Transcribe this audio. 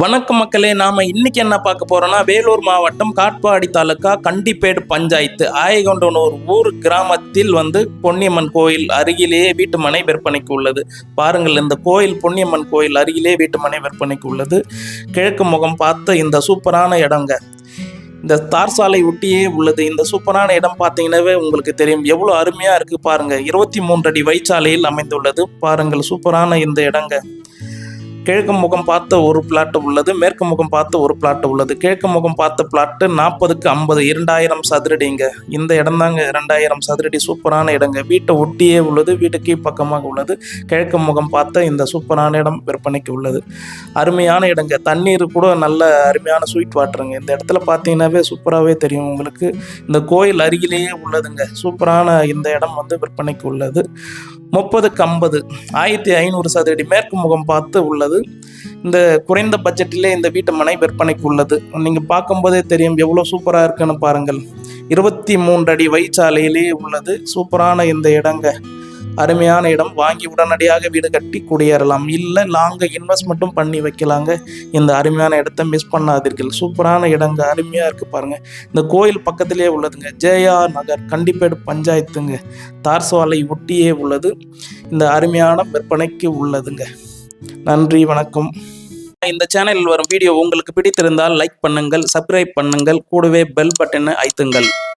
வணக்கம் மக்களே நாம இன்னைக்கு என்ன பார்க்க போறோம்னா வேலூர் மாவட்டம் காட்பாடி தாலுக்கா கண்டிப்பேடு பஞ்சாயத்து ஆயகொண்டனூர் ஊர் கிராமத்தில் வந்து பொன்னியம்மன் கோயில் அருகிலேயே வீட்டு மனை விற்பனைக்கு உள்ளது. பாருங்கள் இந்த கோயில் பொன்னியம்மன் கோயில் அருகிலே வீட்டு மனை விற்பனைக்கு உள்ளது. கிழக்கு முகம் பார்த்த இந்த சூப்பரான இடங்க. இந்த தார் சாலை ஒட்டியே உள்ளது. இந்த சூப்பரான இடம் பார்த்தீங்கன்னாவே உங்களுக்கு தெரியும். எவ்வளோ அருமையாக இருக்குது பாருங்கள் இருபத்தி மூன்று அடி வழிச்சாலையில் அமைந்துள்ளது. பாருங்கள் சூப்பரான இந்த இடங்க. கிழக்கு முகம் பார்த்த ஒரு பிளாட் உள்ளது மேற்கு முகம் பார்த்த ஒரு பிளாட் உள்ளது. கிழக்கு முகம் பார்த்த பிளாட்டு நாற்பதுக்கு ஐம்பது இரண்டாயிரம் சதுரடிங்க. இந்த இடம் தாங்க இரண்டாயிரம் சதுரடி சூப்பரான இடங்க. வீட்டை ஒட்டியே உள்ளது வீட்டுக்கு பக்கமாக உள்ளது. கிழக்கு முகம் பார்த்த இந்த சூப்பரான இடம் விற்பனைக்கு உள்ளது. அருமையான இடங்க. தண்ணீர் கூட நல்ல அருமையான ஸ்வீட் வாட்டருங்க இந்த இடத்துல பார்த்தீங்கன்னாவே சூப்பராகவே தெரியும் உங்களுக்கு. இந்த கோயில் அருகிலேயே உள்ளதுங்க. சூப்பரான இந்த இடம் வந்து விற்பனைக்கு உள்ளது. முப்பதுக்கு ஐம்பது ஆயிரத்தி ஐநூறு சதுரடி மேற்கு முகம் பார்த்து உள்ளது. இந்த குறைந்த பட்ஜெட்டிலே இந்த வீட்டு மனை விற்பனைக்கு உள்ளது. நீங்கள் பார்க்கும்போதே தெரியும் எவ்வளோ சூப்பராக இருக்குன்னு பாருங்கள். இருபத்தி மூன்று அடி வழிச்சாலையிலே உள்ளது. சூப்பரான இந்த இடங்க. அருமையான இடம். வாங்கி உடனடியாக வீடு கட்டி குடியேறலாம். இல்லை லாங்கை இன்வெஸ்ட்மெண்ட்டும் பண்ணி வைக்கலாங்க. இந்த அருமையான இடத்த மிஸ் பண்ணாதீர்கள். சூப்பரான இடங்க. அருமையாக இருக்குது பாருங்கள் இந்த கோயில் பக்கத்திலே உள்ளதுங்க. ஜேஆர் நகர் கண்டிப்பேடு பஞ்சாயத்துங்க. தார் ஒட்டியே உள்ளது. இந்த அருமையான விற்பனைக்கு உள்ளதுங்க. நன்றி வணக்கம். இந்த சேனலில் வரும் வீடியோ உங்களுக்கு பிடித்திருந்தால் லைக் பண்ணுங்கள் சப்ஸ்கிரைப் பண்ணுங்கள் கூடவே பெல் பட்டனை ஐத்துங்கள்